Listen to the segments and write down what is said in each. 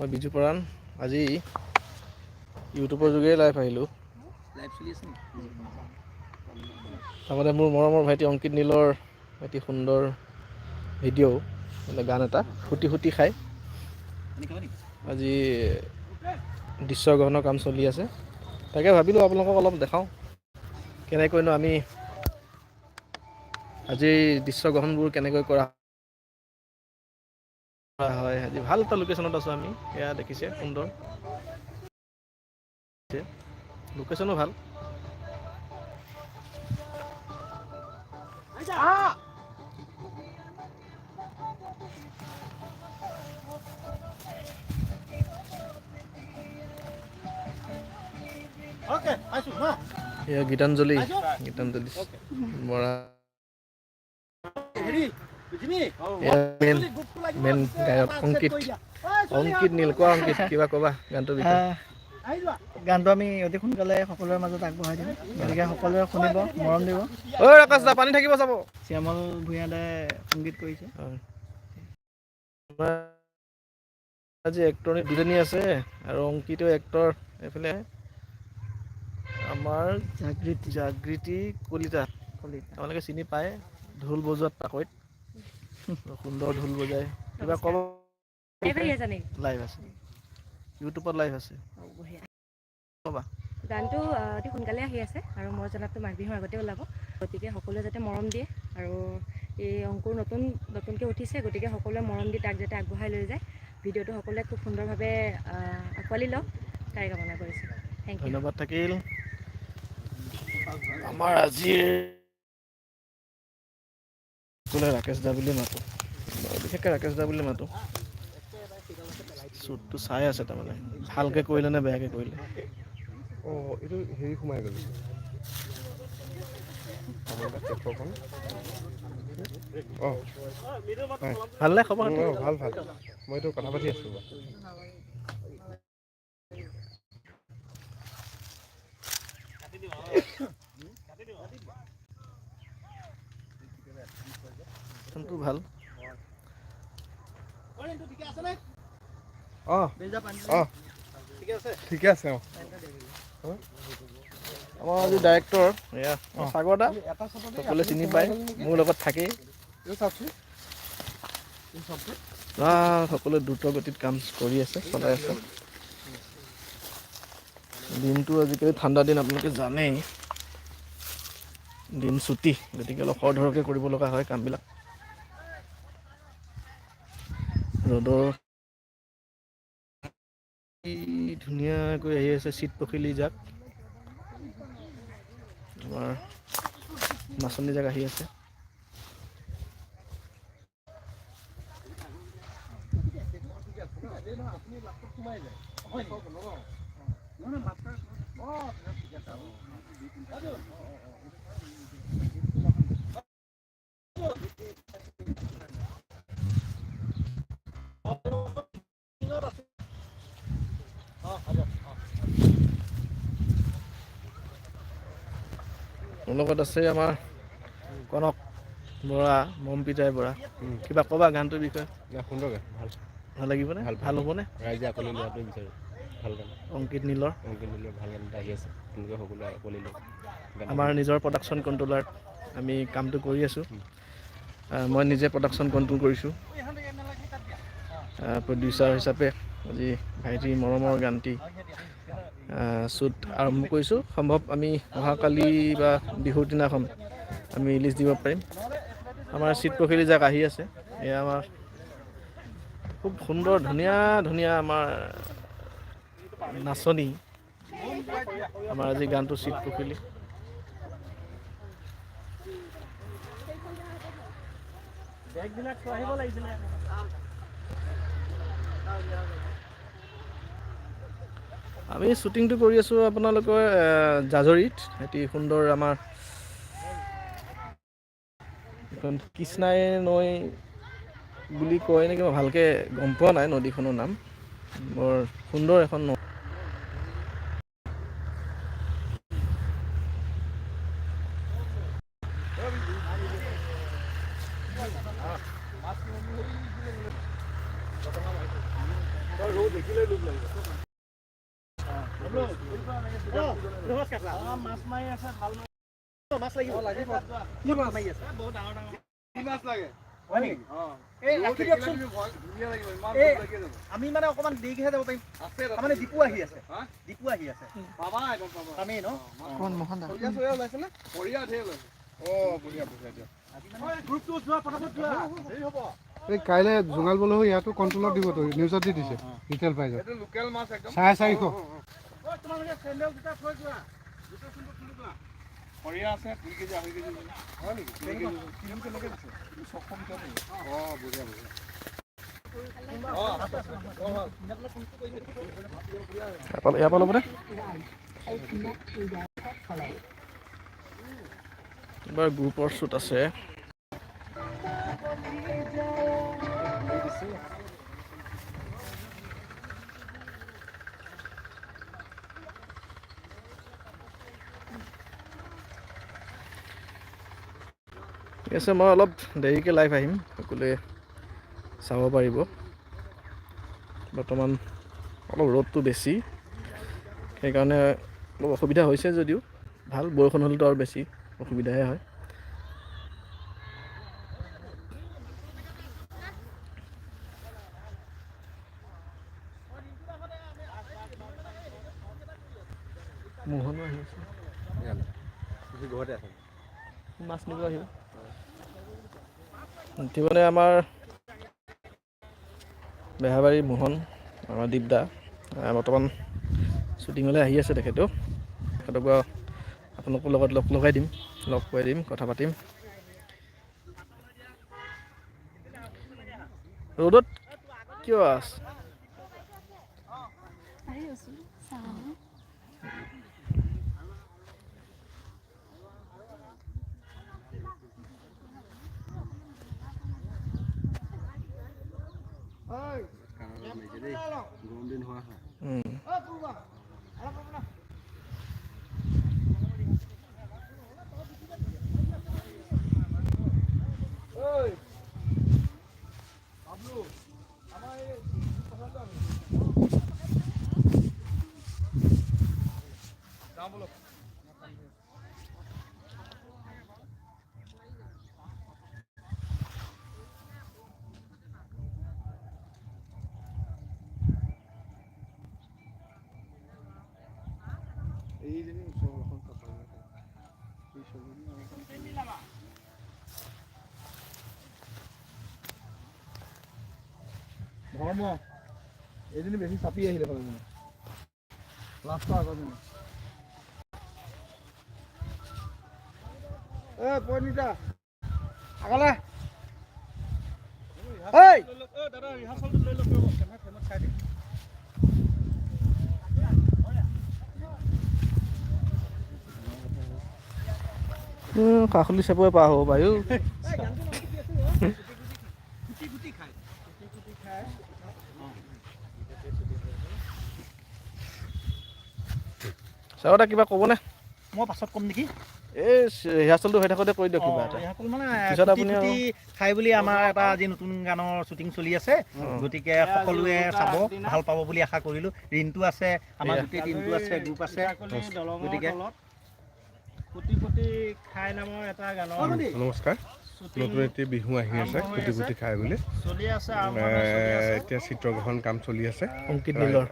মই বিজু পৰাণ আজি ইউটিউবৰ যোগেৰে লাইভ আহিলোঁ। তাৰমানে মোৰ মৰমৰ ভাইটি অংকিত নীলৰ এটি সুন্দৰ ভিডিঅ' মানে গান এটা ফুটি ফুটি খাই। আজি দৃশ্য গ্ৰহণৰ কাম চলি আছে। তাকে ভাবিলোঁ আপোনালোকক অলপ দেখাওঁ। কেনেকৈনো আমি আজি দৃশ্য গ্ৰহণবোৰ কেনেকৈ কৰা হয় আজি ভালো এটা লোকেশ্যনত আছোঁ আমি। এয়া দেখিছে সুন্দৰ। লোকেশ্যনো ভালো। এয়া গীতাঞ্জলি। গীতাঞ্জলি বৰা। মেইন গায়ক অংকিত। অংকিত নীল কোৱা অংকিত? কিবা ক'বা গানটোৰ বিষয়ে। গানটো আমি অতি সোনকালে সকলোৰে মাজত আগবঢ়াই দিম। গতিকে সকলোৱে শুনিব মৰম দিব। ঐ আকাশ দা পানী থাকিব যাব শ্যামল ভূঞা দাই সংগীত কৰিছে। আজি এক্টৰ দুজনী আছে আৰু অংকিতো এক্টৰ এইফালে। আমাৰ জাগৃতি। জাগৃতি কলিতা। কলিতা। আপোনালোকে চিনি পায় ঢোল বজোৱাত পাকৈত। সুন্দৰ ঢোল বজায়। কিবা ক'ব লাইভ আছে নেকি লাইভ আছে। ইউটিউবত লাইভ আছে। ক'বা। গানটো অতি সোনকালে আহি আছে আৰু মই জনাততো মাঘ বিহুৰ আগতে ওলাব। গতিকে সকলোৱে যাতে মৰম দিয়ে আৰু এই অংকুৰ নতুন নতুনকৈ উঠিছে গতিকে সকলোৱে মৰম দি তাক যাতে আগবঢ়াই লৈ যায়। ভিডিঅ'টো সকলোৱে খুব সুন্দৰভাৱে আঁকোৱালি লওক তাৰে কামনা কৰিছোঁ। থেংক ইউ ধন্যবাদ থাকিল। আমাৰ আজিৰ ৰাকেশ দা বুলি মাতো? বিশেষকৈ ৰাকেশ দা বুলি মাতো। শ্বুটটো চাই আছে তাৰমানে। ভালকৈ কৰিলে নে বেয়াকৈ কৰিলে? অঁ এইটো হেৰি সোমাই গ'ল। অঁ। ভালনে খবৰ ভালো ভালো। মই এইটো কথা পাতি আছোঁ ভালো। অঁ অঁ ঠিকে আছে অঁ। আমাৰ আজি ডাইৰেক্টৰ এয়া সাগৰ দা সকলোৱে চিনি পায় মোৰ লগত থাকেই। সকলোৱে দ্ৰুত গতিত কাম কৰি আছে চলাই আছে। দিনটো আজিকালি ঠাণ্ডা দিন আপোনালোকে জানেই। দিন ছুটি গতিকে অলপ খৰধৰকৈ কৰিব লগা হয় কামবিলাক। ৰ'দৰ ধুনীয়াকৈ আহি আছে চিট পখিলি জাক আমাৰ নাচনী জাক আহি আছে। মোৰ লগত আছে আমাৰ কনক বৰা মমপিতাই বৰা। কিবা ক'বা গানটোৰ বিষয়ে? নাই সুন্দৰকৈ ভালো। ভালো লাগিবনে ভালো, ভালো। হ'বনে ৰাইজে আকোৱালি লোৱাটোৱে বিচাৰোঁ। ভালো গান। অংকিত নীলৰ। অংকিত নীলৰ ভালো গান আহি আছে। তেনেকৈ সকলোৱে আকোৱালি লওক। আমাৰ নিজৰ প্ৰডাকশ্যন কণ্ট্ৰলাৰ আমি কামটো কৰি আছোঁ। মই নিজে প্ৰডাকশ্যন কণ্ট্ৰল কৰিছোঁ। প্ৰডিউচাৰ হিচাপে আজি ভাইটিৰ মৰমৰ গানটি শ্বুট আৰম্ভ কৰিছোঁ। সম্ভৱ, আমি অহাকালি বা বিহুৰ দিনাখন আমি ৰিলিজ দিব পাৰিম। আমাৰ পখিলি যাক আহি আছে, এয়া আমাৰ খুব সুন্দৰ, ধুনীয়া ধুনীয়া আমাৰ নাচনী। আমাৰ আজি গানটো চিট পখিলি আমি শ্বুটিংটো কৰি আছোঁ আপোনালোকৰ জাজৰিত। এটি সুন্দৰ আমাৰ এখন কৃষ্ণাই নৈ বুলি কয় নেকি, মই ভালকৈ গম পোৱা নাই নদীখনৰ নাম। বৰ সুন্দৰ এখন নৈ। মাছ মাৰি আছে ভালো মাছ লাগিব লাগিব কি মাছ মাৰি আছে বহুত ডাঙৰ ডাঙৰ ৰাখি দিয়কচোন এই আমি মানে অকণমান দেৰিকেহে যাব পাৰিম তাৰমানে দীপু আহি আছে দীপু আহি আছে পামেই ন কাইলৈ জোঙাল বলহু ইয়াতো কণ্ট্ৰলত দিবতো নিউজত দি দিছে ৰিটেল প্ৰাইজত চাৰে চাৰিশ। তোমালোকে চেণ্ডেল দুটা থৈ যোৱা সৰিয়া আছে দুই কেজি আঢ়ৈ কেজি হয় নেকি কিলো কেনেকৈ দিছে ছশ ভিতৰত অঁ বঢ়িয়া বঢ়িয়া ইয়াৰ পৰা ল'বনে এইবাৰ গ্ৰুপৰ শ্বুট আছে। ঠিক আছে মই অলপ দেৰিকৈ লাইভ আহিম সকলোৱে চাব পাৰিব। বৰ্তমান অলপ ৰ'দটো বেছি সেইকাৰণে অলপ অসুবিধা হৈছে যদিও। ভাল বৰষুণ হ'লেতো আৰু বেছি অসুবিধাহে হয়। মোহনো আহি আছে ঘৰতে আছে। মাছ নিব আহিব। ইতিমধ্যে আমাৰ বেহাবাৰী মোহন, আমাৰ দীপদা বৰ্তমান শ্বুটিঙলৈ আহি আছে তেখেতেও। তেখেতক বাৰু আপোনালোকৰ লগত লগ লগাই দিম, লগ কৰাই দিম, কথা পাতিম। ৰ'দত কিয় আছ। 嗯 দিন হোৱা হয় উম। ধৰ্ম এইজনী বেছি চাপি আহিলে মানে লাষ্টৰ আগৰজনী এ পৰিণীতা আগলে দাদা ৰিহাৰ্চেলটো লৈ ল'ব কেমেৰা ফ্ৰেমত চাই দিম। উম, কাষলি চাপৰে পাৰ হ'ব গুটি খায় চাবদা কিবা ক'বনে? মই পাছত ক'ম নেকি? এই ৰিহাৰ্চেলটো হৈ থাকোঁতে কৰি দিয়ক কিবা এটা। মানে পিছত আপুনি খাই বুলি আমাৰ এটা আজি নতুন গানৰ শ্বুটিং চলি আছে গতিকে সকলোৱে চাব ভালো পাব বুলি আশা কৰিলোঁ। ৰিণ্টু আছে আমাৰ গোটেই ৰিণ্টু আছে গ্ৰুপ আছে। গতিকে কোটি কোটি খাই নামৰ এটা গানৰ। নমস্কাৰ। নতুন এটি বিহু আহি আছে কুটি কুটি খাই বুলি। এতিয়া চিত্ৰগ্ৰহণ কাম চলি আছে। অংকিত নীলৰ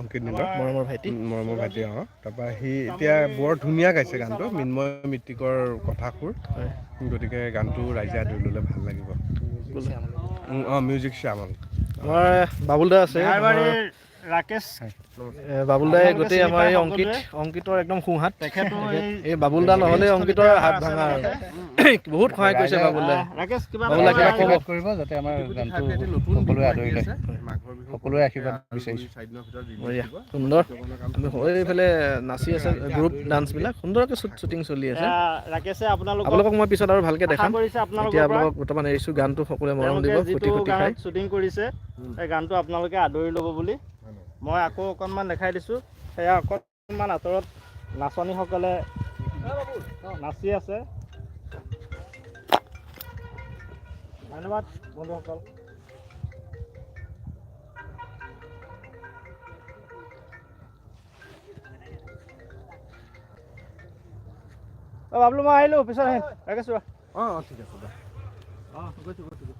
অংকিত নীলৰ মৰমৰ ভাইটি। মৰমৰ ভাইটি অঁ। তাৰপৰা সি এতিয়া বৰ ধুনীয়া গাইছে গানটো মিন্ময় মৃত্তিকৰ কথাসুৰ। গতিকে গানটো ৰাইজে আদৰি ল'লে ভাল লাগিব। অঁ মিউজিক শ্যামল। আমাৰ বাবুল দা আছে। ৰাকেশ? এ, বাবুল দাই আপোনালোকে গোটেই আমাৰ এই অংকিত? অংকিতৰ একদম সোঁহাত। তেখেতো এই- এই বাবুল দা নহ'লে অংকিতৰ হাত ভাঙা আৰু। বহুত সহায় কৰিছে বাবুল দাই। ৰাকেশ কিবা বাবুল দা কিবা ক'ব। কৰিব যাতে আমাৰ গানটো সকলোৱে আদৰি লয়। সকলোৱে আশীৰ্বাদ বিচাৰিছোঁ। সুন্দৰ। আমি হৈ এইফালে নাচি আছে গ্ৰুপ ডান্সবিলাক সুন্দৰকৈ শ্বুটিং চলি আছে। আপোনালোকক আপোনালোকক মই পিছত আৰু ভালকৈ দেখাম। এতিয়া আপোনালোকক বৰ্তমান এৰিছোঁ। গানটো সকলোৱে মৰম দিব ফুটি ফুটি খাই শ্বুটিং কৰিছে গানটো আপোনালোকে আদৰি ল'ব বুলি। মই আকৌ অকণমান দেখাই দিছোঁ। সেয়া অকণমান আঁতৰত নাচনীসকলে নাচি আছে। ধন্যবাদ বন্ধুসকল। অঁ বাবলু মই আহিলোঁ পিছত আহিম। ৰাখিছোঁ অঁ অঁ ঠিক আছে অঁ গৈছোঁ গৈছোঁ